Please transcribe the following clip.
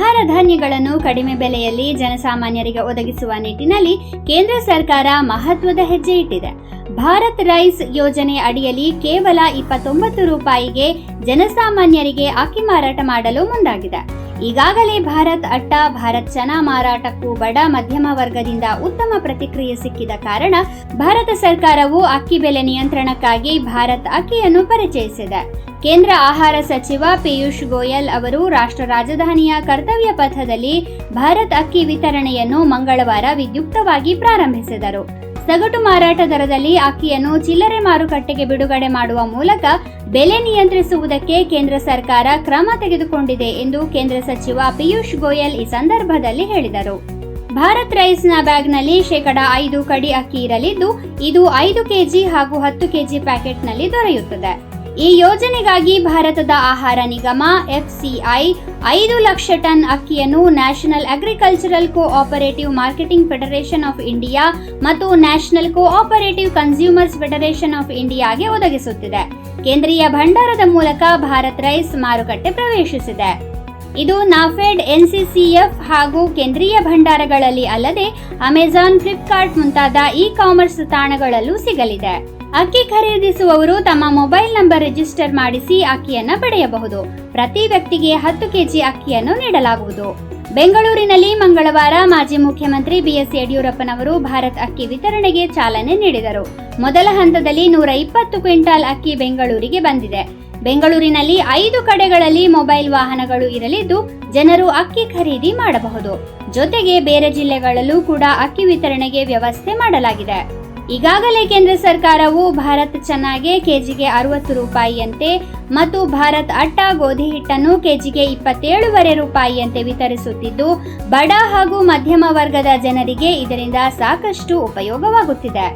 ಧಾನ್ಯಗಳನ್ನು ಕಡಿಮೆ ಬೆಲೆಯಲ್ಲಿ ಜನಸಾಮಾನ್ಯರಿಗೆ ಒದಗಿಸುವ ನಿಟ್ಟಿನಲ್ಲಿ ಕೇಂದ್ರ ಸರ್ಕಾರ ಮಹತ್ವದ ಹೆಜ್ಜೆ ಇಟ್ಟಿದೆ. ಭಾರತ್ ರೈಸ್ ಯೋಜನೆ ಅಡಿಯಲ್ಲಿ ಕೇವಲ ಇಪ್ಪತ್ತೊಂಬತ್ತು ರೂಪಾಯಿಗೆ ಜನಸಾಮಾನ್ಯರಿಗೆ ಅಕ್ಕಿ ಮಾರಾಟ ಮಾಡಲು ಮುಂದಾಗಿದೆ. ಈಗಾಗಲೇ ಭಾರತ್ ಅಟ್ಟ, ಭಾರತ್ ಚನಾ ಮಾರಾಟಕ್ಕೂ ಬಡ, ಮಧ್ಯಮ ವರ್ಗದಿಂದ ಉತ್ತಮ ಪ್ರತಿಕ್ರಿಯೆ ಸಿಕ್ಕಿದ ಕಾರಣ ಭಾರತ ಸರ್ಕಾರವು ಅಕ್ಕಿ ಬೆಲೆ ನಿಯಂತ್ರಣಕ್ಕಾಗಿ ಭಾರತ್ ಅಕ್ಕಿಯನ್ನು ಪರಿಚಯಿಸಿದೆ. ಕೇಂದ್ರ ಆಹಾರ ಸಚಿವ ಪಿಯೂಷ್ ಗೋಯಲ್ ಅವರು ರಾಷ್ಟ್ರ ರಾಜಧಾನಿಯ ಕರ್ತವ್ಯ ಪಥದಲ್ಲಿ ಭಾರತ್ ಅಕ್ಕಿ ವಿತರಣೆಯನ್ನು ಮಂಗಳವಾರ ವಿದ್ಯುಕ್ತವಾಗಿ ಪ್ರಾರಂಭಿಸಿದರು. ಸಗಟು ಮಾರಾಟ ದರದಲ್ಲಿ ಅಕ್ಕಿಯನ್ನು ಚಿಲ್ಲರೆ ಮಾರುಕಟ್ಟೆಗೆ ಬಿಡುಗಡೆ ಮಾಡುವ ಮೂಲಕ ಬೆಲೆ ನಿಯಂತ್ರಿಸುವುದಕ್ಕೆ ಕೇಂದ್ರ ಸರ್ಕಾರ ಕ್ರಮ ತೆಗೆದುಕೊಂಡಿದೆ ಎಂದು ಕೇಂದ್ರ ಸಚಿವ ಪಿಯೂಷ್ ಗೋಯಲ್ ಈ ಸಂದರ್ಭದಲ್ಲಿ ಹೇಳಿದರು. ಭಾರತ್ ರೈಸ್ನ ಬ್ಯಾಗ್ನಲ್ಲಿ ಶೇಕಡ ಐದು ಕಡಿ ಅಕ್ಕಿ ಇರಲಿದ್ದು, ಇದು ಐದು ಕೆಜಿ ಹಾಗೂ ಹತ್ತು ಕೆಜಿ ಪ್ಯಾಕೆಟ್ನಲ್ಲಿ ದೊರೆಯುತ್ತದೆ. ಈ ಯೋಜನೆಗಾಗಿ ಭಾರತದ ಆಹಾರ ನಿಗಮ, ಎಫ್ಸಿಐ, ಐದು ಲಕ್ಷ ಟನ್ ಅಕ್ಕಿಯನ್ನು National Agricultural Cooperative Marketing Federation of India ಮತ್ತು National Cooperative Consumers Federation of ಇಂಡಿಯಾಗೆ ಒದಗಿಸುತ್ತಿದೆ. ಕೇಂದ್ರೀಯ ಭಂಡಾರದ ಮೂಲಕ ಭಾರತ್ ರೈಸ್ ಮಾರುಕಟ್ಟೆ ಪ್ರವೇಶಿಸಿದೆ. ಇದು ನಾಫೆಡ್, ಎನ್ಸಿಸಿಎಫ್ ಹಾಗೂ ಕೇಂದ್ರೀಯ ಭಂಡಾರಗಳಲ್ಲಿ ಅಲ್ಲದೆ ಅಮೆಜಾನ್, ಫ್ಲಿಪ್ಕಾರ್ಟ್ ಮುಂತಾದ ಇ ಕಾಮರ್ಸ್ ತಾಣಗಳಲ್ಲೂ ಸಿಗಲಿದೆ. ಅಕ್ಕಿ ಖರೀದಿಸುವವರು ತಮ್ಮ ಮೊಬೈಲ್ ನಂಬರ್ ರಿಜಿಸ್ಟರ್ ಮಾಡಿಸಿ ಅಕ್ಕಿಯನ್ನು ಪಡೆಯಬಹುದು. ಪ್ರತಿ ವ್ಯಕ್ತಿಗೆ ಹತ್ತು ಕೆಜಿ ಅಕ್ಕಿಯನ್ನು ನೀಡಲಾಗುವುದು. ಬೆಂಗಳೂರಿನಲ್ಲಿ ಮಂಗಳವಾರ ಮಾಜಿ ಮುಖ್ಯಮಂತ್ರಿ ಬಿಎಸ್ ಯಡಿಯೂರಪ್ಪನವರು ಭಾರತ್ ಅಕ್ಕಿ ವಿತರಣೆಗೆ ಚಾಲನೆ ನೀಡಿದರು. ಮೊದಲ ಹಂತದಲ್ಲಿ ನೂರ ಇಪ್ಪತ್ತು ಕ್ವಿಂಟಾಲ್ ಅಕ್ಕಿ ಬೆಂಗಳೂರಿಗೆ ಬಂದಿದೆ. ಬೆಂಗಳೂರಿನಲ್ಲಿ ಐದು ಕಡೆಗಳಲ್ಲಿ ಮೊಬೈಲ್ ವಾಹನಗಳು ಇರಲಿದ್ದು, ಜನರು ಅಕ್ಕಿ ಖರೀದಿ ಮಾಡಬಹುದು. ಜೊತೆಗೆ ಬೇರೆ ಜಿಲ್ಲೆಗಳಲ್ಲೂ ಕೂಡ ಅಕ್ಕಿ ವಿತರಣೆಗೆ ವ್ಯವಸ್ಥೆ ಮಾಡಲಾಗಿದೆ. ಈಗಾಗಲೇ ಕೇಂದ್ರ ಸರ್ಕಾರವು ಭಾರತ್ ಚೆನ್ನಾಗೆ ಕೆಜಿಗೆ ಅರವತ್ತು ರೂಪಾಯಿಯಂತೆ ಮತ್ತು ಭಾರತ್ ಅಟ್ಟ ಗೋಧಿ ಹಿಟ್ಟನ್ನು ಕೆಜಿಗೆ ಇಪ್ಪತ್ತೇಳುವರೆ ರೂಪಾಯಿಯಂತೆ ವಿತರಿಸುತ್ತಿದ್ದು, ಬಡ ಹಾಗೂ ಮಧ್ಯಮ ವರ್ಗದ ಜನರಿಗೆ ಇದರಿಂದ ಸಾಕಷ್ಟು ಉಪಯೋಗವಾಗುತ್ತಿದೆ.